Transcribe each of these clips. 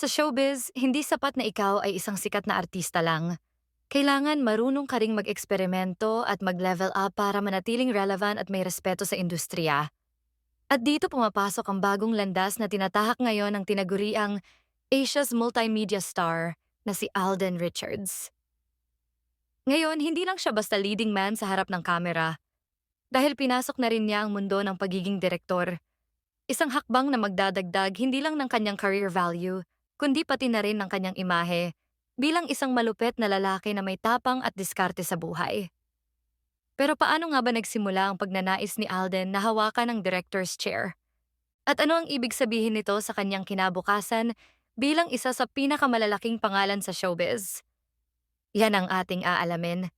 Sa showbiz, hindi sapat na ikaw ay isang sikat na artista lang. Kailangan marunong ka ring mag-eksperimento at mag-level up para manatiling relevant at may respeto sa industriya. At dito pumapasok ang bagong landas na tinatahak ngayon ng tinaguriang Asia's multimedia star na si Alden Richards. Ngayon, hindi lang siya basta leading man sa harap ng kamera. Dahil pinasok na rin niya ang mundo ng pagiging direktor. Isang hakbang na magdadagdag hindi lang ng kanyang career value, kundi pati na rin ng kanyang imahe bilang isang malupet na lalaki na may tapang at diskarte sa buhay. Pero paano nga ba nagsimula ang pagnanais ni Alden na hawakan ang director's chair? At ano ang ibig sabihin nito sa kanyang kinabukasan bilang isa sa pinakamalalaking pangalan sa showbiz? Yan ang ating aalamin.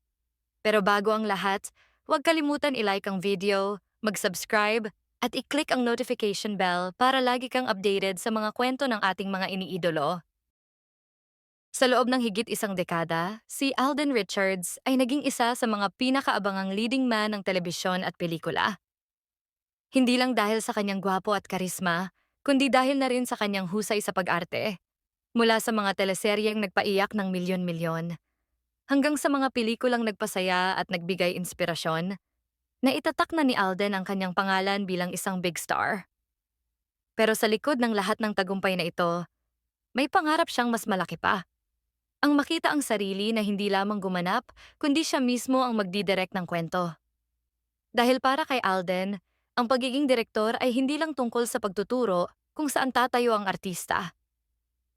Pero bago ang lahat, huwag kalimutan i-like ang video, mag-subscribe, at i-click ang notification bell para lagi kang updated sa mga kwento ng ating mga iniidolo. Sa loob ng higit isang dekada, si Alden Richards ay naging isa sa mga pinakaabangang leading man ng telebisyon at pelikula. Hindi lang dahil sa kanyang gwapo at karisma, kundi dahil na rin sa kanyang husay sa pag-arte. Mula sa mga teleseryeng nagpaiyak ng milyon-milyon, hanggang sa mga pelikulang nagpasaya at nagbigay inspirasyon, naitatak na ni Alden ang kanyang pangalan bilang isang big star. Pero sa likod ng lahat ng tagumpay na ito, may pangarap siyang mas malaki pa. Ang makita ang sarili na hindi lamang gumanap, kundi siya mismo ang magdidirect ng kwento. Dahil para kay Alden, ang pagiging direktor ay hindi lang tungkol sa pagtuturo kung saan tatayo ang artista.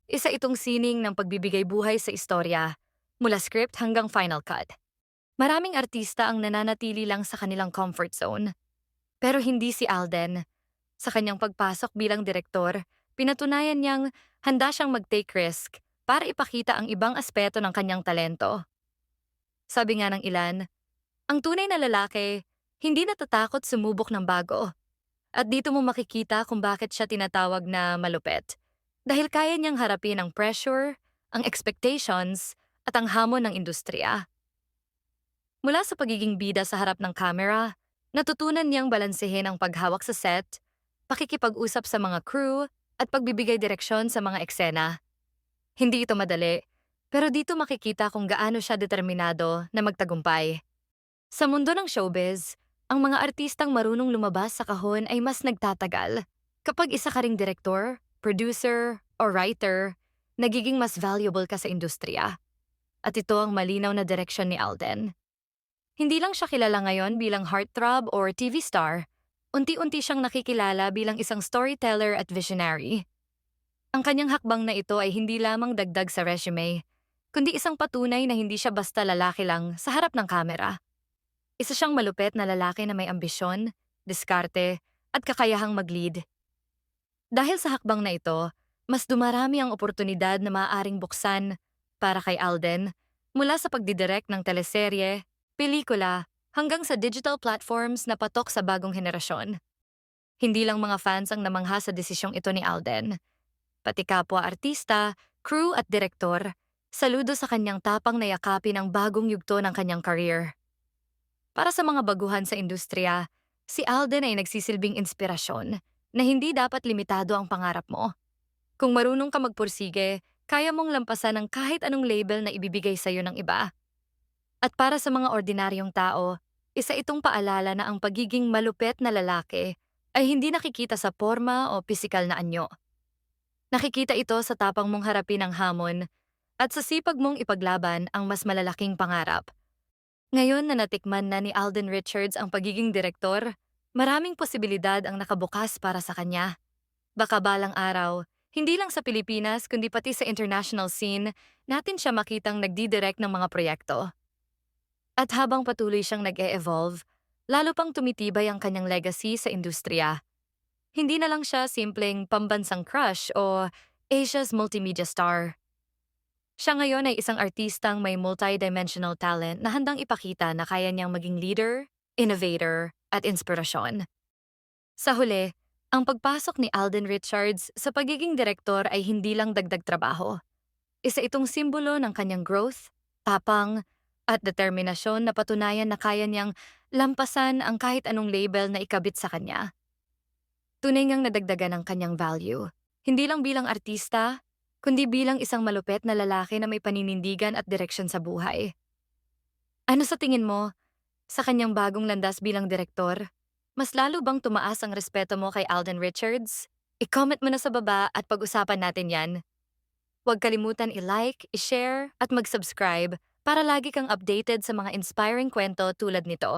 Isa itong sining ng pagbibigay buhay sa istorya, mula script hanggang final cut. Maraming artista ang nananatili lang sa kanilang comfort zone. Pero hindi si Alden. Sa kanyang pagpasok bilang direktor, pinatunayan niyang handa siyang mag-take risk para ipakita ang ibang aspeto ng kanyang talento. Sabi nga ng ilan, ang tunay na lalaki hindi natatakot sumubok ng bago. At dito mo makikita kung bakit siya tinatawag na malupet. Dahil kaya niyang harapin ang pressure, ang expectations, at ang hamon ng industriya. Mula sa pagiging bida sa harap ng camera, natutunan niyang balansehin ang paghawak sa set, pakikipag-usap sa mga crew, at pagbibigay direksyon sa mga eksena. Hindi ito madali, pero dito makikita kung gaano siya determinado na magtagumpay. Sa mundo ng showbiz, ang mga artistang marunong lumabas sa kahon ay mas nagtatagal. Kapag isa ka ring director, producer, o writer, nagiging mas valuable ka sa industriya. At ito ang malinaw na direksyon ni Alden. Hindi lang siya kilala ngayon bilang heartthrob or TV star, unti-unti siyang nakikilala bilang isang storyteller at visionary. Ang kanyang hakbang na ito ay hindi lamang dagdag sa resume, kundi isang patunay na hindi siya basta lalaki lang sa harap ng kamera. Isa siyang malupet na lalaki na may ambisyon, diskarte, at kakayahang mag-lead. Dahil sa hakbang na ito, mas dumarami ang oportunidad na maaaring buksan para kay Alden mula sa pagdidirect ng teleserye, pelikula, hanggang sa digital platforms na patok sa bagong henerasyon. Hindi lang mga fans ang namangha sa desisyong ito ni Alden, pati kapwa artista, crew at direktor, saludo sa kanyang tapang na yakapin ang bagong yugto ng kanyang career. Para sa mga baguhan sa industriya, si Alden ay nagsisilbing inspirasyon na hindi dapat limitado ang pangarap mo. Kung marunong ka magpursige, kaya mong lampasan ang kahit anong label na ibibigay sa iyo ng iba. At para sa mga ordinaryong tao, isa itong paalala na ang pagiging malupet na lalaki ay hindi nakikita sa forma o pisikal na anyo. Nakikita ito sa tapang mong harapin ang hamon at sa sipag mong ipaglaban ang mas malalaking pangarap. Ngayon na natikman na ni Alden Richards ang pagiging direktor, maraming posibilidad ang nakabukas para sa kanya. Baka balang araw, hindi lang sa Pilipinas kundi pati sa international scene, natin siya makitang nagdidirect ng mga proyekto. At habang patuloy siyang nag-e-evolve, lalo pang tumitibay ang kanyang legacy sa industriya. Hindi na lang siya simpleng pambansang crush o Asia's multimedia star. Siya ngayon ay isang artistang may multidimensional talent na handang ipakita na kaya niyang maging leader, innovator, at inspirasyon. Sa huli, ang pagpasok ni Alden Richards sa pagiging direktor ay hindi lang dagdag trabaho. Isa itong simbolo ng kanyang growth, tapang, at determinasyon na patunayan na kaya niyang lampasan ang kahit anong label na ikabit sa kanya. Tunay ngang nadagdagan ang kanyang value, hindi lang bilang artista, kundi bilang isang malupet na lalaki na may paninindigan at direksyon sa buhay. Ano sa tingin mo, sa kanyang bagong landas bilang direktor, mas lalo bang tumaas ang respeto mo kay Alden Richards? I-comment mo na sa baba at pag-usapan natin yan. Huwag kalimutan i-like, i-share at mag-subscribe para lagi kang updated sa mga inspiring kwento tulad nito.